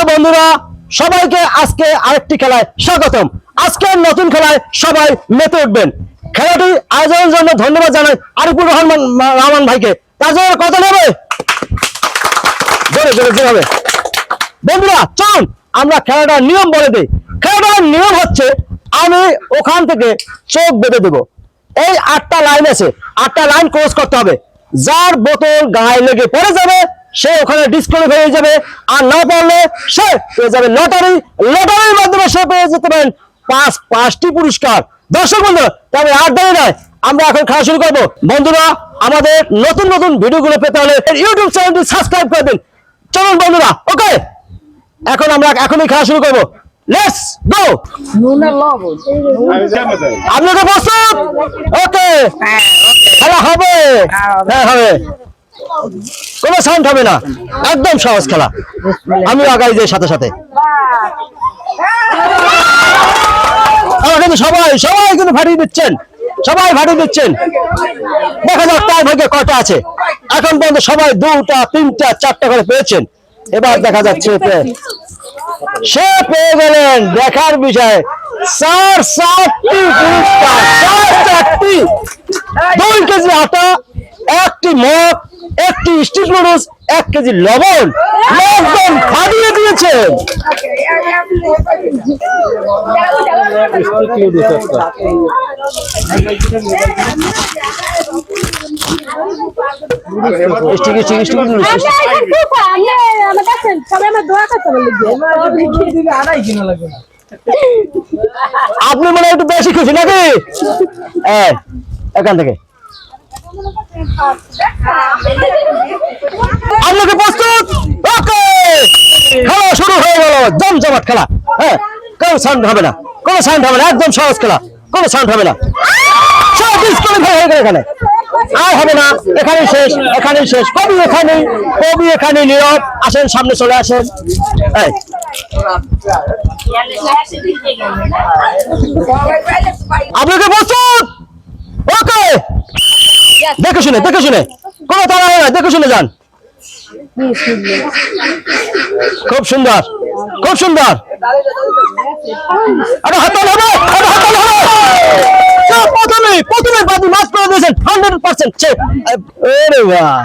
Hello বন্ধুরা, সবাইকে আজকে আরেকটি খেলায় স্বাগতম। আজকের নতুন খেলায় সবাই মেতে উঠবেন। খেলাটি আয়োজনের জন্য ধন্যবাদ জানাই আরিফুর রহমান রহমান ভাইকে। তার জন্য কত নেবে বন্ধুরা আমরা খেলাটার নিয়ম বলে দিই। খেলাটার নিয়ম হচ্ছে, আমি ওখান থেকে চোখ বেঁধে দেব। এই আটটা লাইন আছে, আটটা লাইন ক্রস করতে হবে। যার বোতল গায়ে লেগে পড়ে যাবে সে ওখানে ডিসকোয়ালিফাই হয়ে যাবে। আর না পারলে সে পেয়ে যাবে লটারি। লটারির মাধ্যমে সে পেয়ে যেতে পারেন পাঁচ পাঁচটি পুরস্কার। দর্শক বন্ধু তবে আর দেরি নয় আমরা এখন খেলা শুরু করব। বন্ধুরা আমাদের নতুন নতুন ভিডিওগুলো পেতে হলে ইউটিউব চ্যানেলটি সাবস্ক্রাইব করে দিন। চলুন বন্ধুরা ওকে? এখন আমরা এখনই খেলা শুরু করব। লেটস গো আপনাকে প্রস্তুত? ওকে। খেলা হবে। হ্যাঁ হবে। কোনো সাউন্ড হবে না। একদম সহজ খেলা। আমি আগাই যাই সাথে সাথে। সবাই সবাই কিন্তু ফাটিয়ে দিচ্ছেন। সবাই ফাটিয়ে দিচ্ছেন। দেখা যাক তার ভাগ্যে কটা আছে। এখন পর্যন্ত সবাই দুটা, তিনটা, চারটা করে পেয়েছেন। এবার দেখা যাচ্ছে সে পেয়ে গেলেন দেখার বিষয় চার চারটি। দুই কেজি আটা, একটি মগ একটি স্টিল নুডলস এক কেজি লবণ লবণ ফাটিয়ে দিয়েছেন স্টিকি আপনি মনে হয় একটু বেশি খুশি নাকি? এখান থেকে। আপনাকে প্রস্তুত? ওকে! খেলা শুরু হয়ে গেল। জমজমাট খেলা। হ্যাঁ কোনো সাউন্ড হবে না। কোনো সাউন্ড হবে না। একদম সহজ খেলা। কোনো সাউন্ড হবে না। সব ডিসকোয়ালিফাই হয়ে গেল এখানে। আর হবে না। এখানেই শেষ এখানেই শেষ। কবি এখানে কবি এখানে নীরব। আসেন, সামনে চলে আসেন। আপনাকে প্রস্তুত? ওকে! দেখে শুনে দেখে শুনে। কোনো তারা দেখে শুনে যান। খুব সুন্দর খুব সুন্দর। আরে হাতাল হবে আরে হাতাল হবে। প্রথমে প্রথমে বাবু মাছ করে দিয়েছেন হান্ড্রেড পার্সেন্ট চেক আরে বাহ।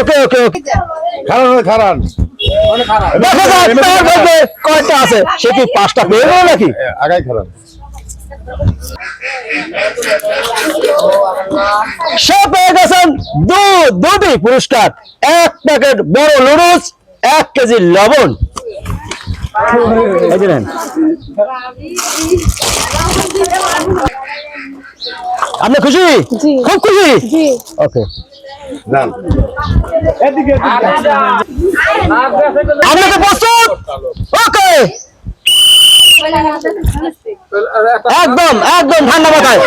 ওকে ওকে ওকে। খারান খারান। দেখা যাক তার মধ্যে কয়টা আছে সে কি পাঁচটা পেয়ে গেল নাকি? আগাই খারান। সে পেয়ে গেছেন দু দুটি পুরস্কার। এক প্যাকেট বড় নুডলস এক কেজি লবণ। আপনি খুশি? খুব খুশি? ওকে। যান আপনাকে প্রস্তুত? ওকে। একদম একদম ঠান্ডা মাথায়।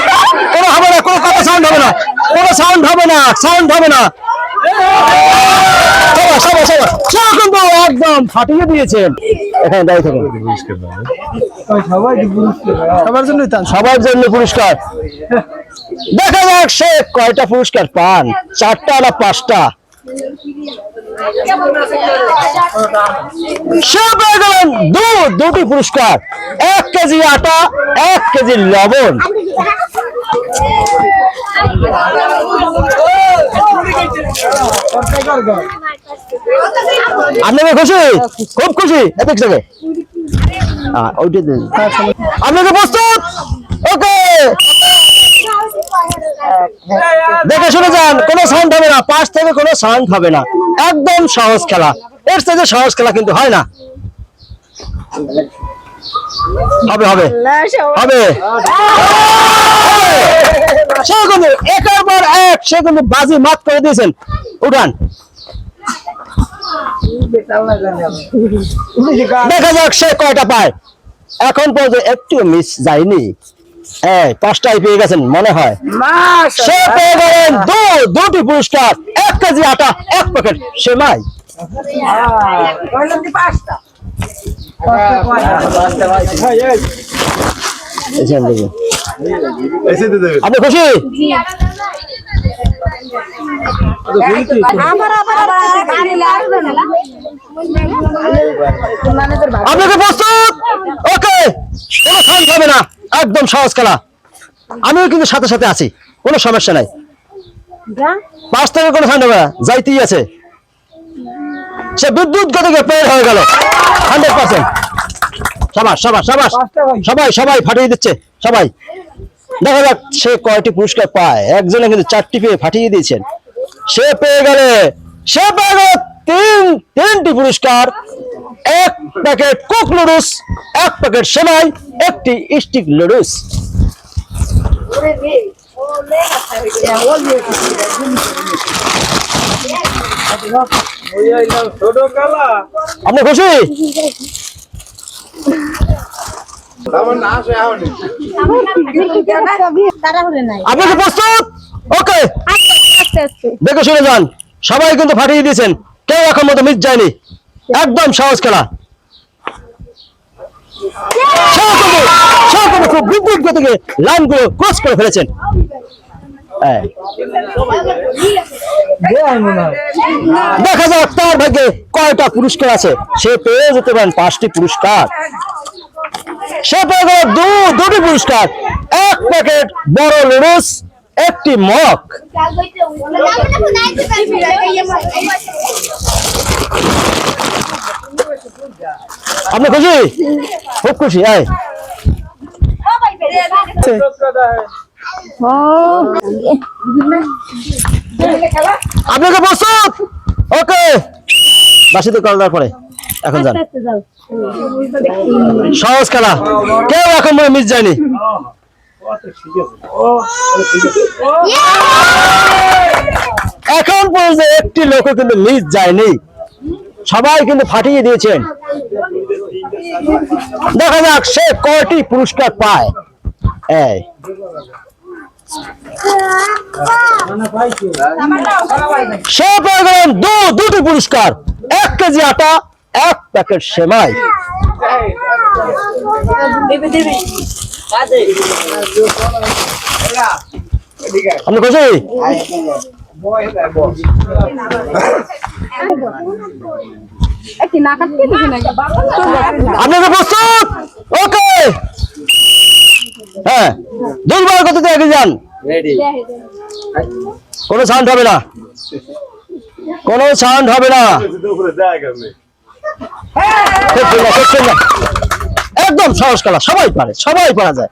কোনো হবে না কোনো কথা সাউন্ড হবে না। কোনো সাউন্ড হবে না সাউন্ড হবে না। একদম ফাটিয়ে দিয়েছেন। এখানে থাকুন। সবার জন্য পুরস্কার। দেখা যাক সে কয়টা পুরস্কার পান। চারটা না পাঁচটা? সে পেয়ে দুটি পুরস্কার। এক কেজি আটা, এক কেজি লবণ। আপনাকে খুশি? খুব খুশি। এদিক। আপনাকে প্রস্তুত? ওকে। দেখে শুনে যান, কোনো সাউন্ড হবে না, পাশ থেকে কোনো সাউন্ড হবে না। একদম সহজ খেলা। এর থেকে সহজ খেলা কিন্তু হয় না। হবে হবে। হবে। সে কিন্তু একের পর এক, সে কিন্তু বাজি মাত করে দিয়েছেন। উঠান। দেখা যাক সে কয়টা পায়। এখন পর্যন্ত একটু মিস যায়নি। হ্যাঁ পাঁচটাই পেয়ে গেছেন মনে হয়। সে পেয়ে গেলেন দু দুটি পুরস্কার এক কেজি আটা এক প্যাকেট সেমাই। আপনি খুশি? আপনাকে প্রস্তুত? ওকে কোনো ফাইন হবে না। একদম সহজ খেলা। আমিও কিন্তু সাথে সাথে আছি কোনো সমস্যা নাই। পাঁচ থেকে কোনো ফাইন হবে যাইতেই আছে। সে বিদ্যুৎ গতিকে প্রের হয়ে গেল। Hundred percent. সবাস সবাস সবাস। সবাই সবাই ফাটিয়ে দিচ্ছে সবাই। দেখা যাক সে কয়টি পুরস্কার পায়। একজনে কিন্তু চারটি পেয়ে ফাটিয়ে দিয়েছেন। সে পেয়ে গেলে সে পেয়ে গেল তিন তিনটি পুরস্কার। এক প্যাকেট কোক নুডলস এক প্যাকেট সেমাই একটি স্টিক নুডলস। আপনি খুশি? আপনি কি প্রস্তুত? ওকে। আস্তে আস্তে দেখে শুনে যান। সবাই কিন্তু ফাটিয়ে দিয়েছেন। কেউ এখন মতো মিস যায়নি। একদম সহজ খেলা। খুব বিদ্যুৎ গতিকে লাইনগুলো করে ফেলেছেন। দেখা যাক, তার ভাগ্যে কয়টা পুরস্কার আছে। সে পেয়ে যেতে পারেন পাঁচটি পুরস্কার। সে পেয়ে গেল দু, দুটি পুরস্কার। এক প্যাকেট বড় নুডলস একটি মগ। আপনি খুশি? খুব খুশি, আয়। আপনাকে প্রস্তুত? ওকে। বাসিতে করার পরে, এখন যান। সহজ খেলা। কেউ এখন মনে মিস যায়নি। এখন পর্যন্ত একটি লোক কিন্তু মিস যায়নি। সবাই কিন্তু ফাটিয়ে দিয়েছেন। দেখা যাক সে কয়টি পুরস্কার পায়। এই। সে পেয়ে গেলেন দু, দুটি পুরস্কার। এক কেজি আটা, এক প্যাকেট সেমাই। আপনি খুশি? আপনাকে প্রস্তুত ওকে হ্যাঁ দুর্বার গতিতে এগিয়ে যান কোনো সাউন্ড হবে না কোনো সাউন্ড হবে না। একদম সহজ খেলা সবাই পারে সবাই পারা যায়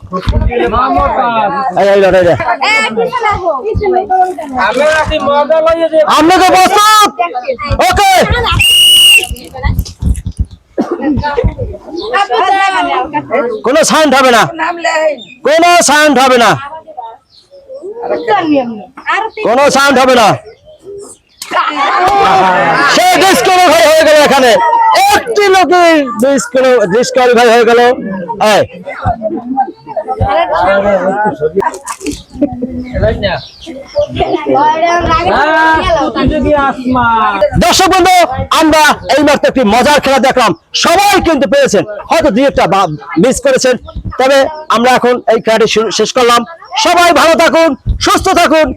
এই। তো প্রস্তুত ওকে কোনো সাউন্ড হবে না কোনো সাউন্ড হবে না কোনো সাউন্ড হবে না সে ডিসকোয়ালিফাই হয়ে গেল এখানে। একটি লোকের ডিসকোয়ালিফাই হয়ে গেল। দর্শক বন্ধু, আমরা এই মাত্র একটি মজার খেলা দেখলাম। সবাই কিন্তু পেয়েছেন। হয়তো দুই একটা মিস করেছেন। তবে আমরা এখন এই খেলাটি শেষ করলাম। সবাই ভালো থাকুন, সুস্থ থাকুন।